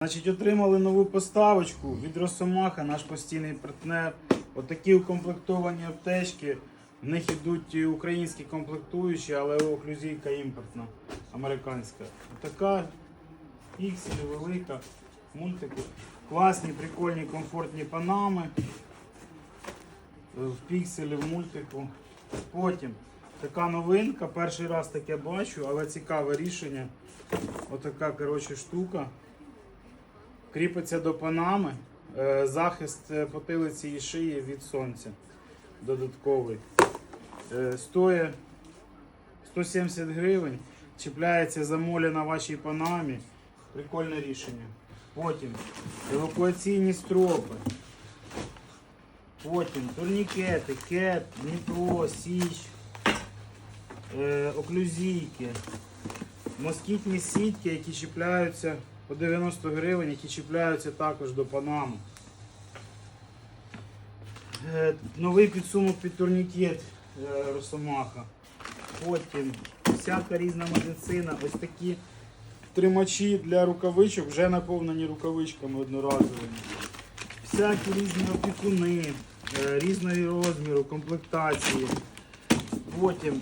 Значить, отримали нову поставочку від Росомаха, наш постійний партнер. Отакі укомплектовані аптечки. В них йдуть українські комплектуючі, але оклюзійка імпортна, американська. Така пікселі велика, мультику. Класні, прикольні, комфортні панами. В пікселі, в мультику. Потім така новинка. Перший раз таке бачу, але цікаве рішення. Отака коротше, штука. Кріпиться до панами. Е, Захист е, потилиці і шиї від сонця. Додатковий. Е, Стоїть 170 гривень. Чіпляється замоля на вашій панамі. Прикольне рішення. Потім евакуаційні стропи. Потім турнікети, кет, Дніпро, Січ, е, оклюзійки, москітні сітки, які чіпляються по 90 гривень, які чіпляються також до панами. Е, новий підсумок під турнікет е, Росомаха. Потім всяка різна медицина. Ось такі тримачі для рукавичок, вже наповнені рукавичками одноразовими. Всякі різні опікуни, е, різної розміру, комплектації. Потім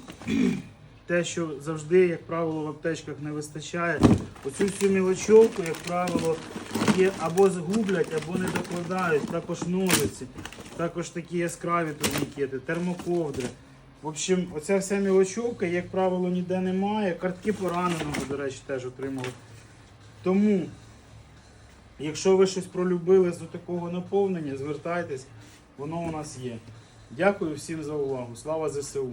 те, що завжди, як правило, в аптечках не вистачає. Оцю всю мілочовку, як правило, є або згублять, або не докладають. Також ножиці, також такі яскраві турнікети, термоковдри. В общем, оця вся мілочовка, як правило, ніде немає. Картки пораненого, до речі, теж отримали. Тому, якщо ви щось пролюбили з такого наповнення, звертайтесь, воно у нас є. Дякую всім за увагу. Слава ЗСУ!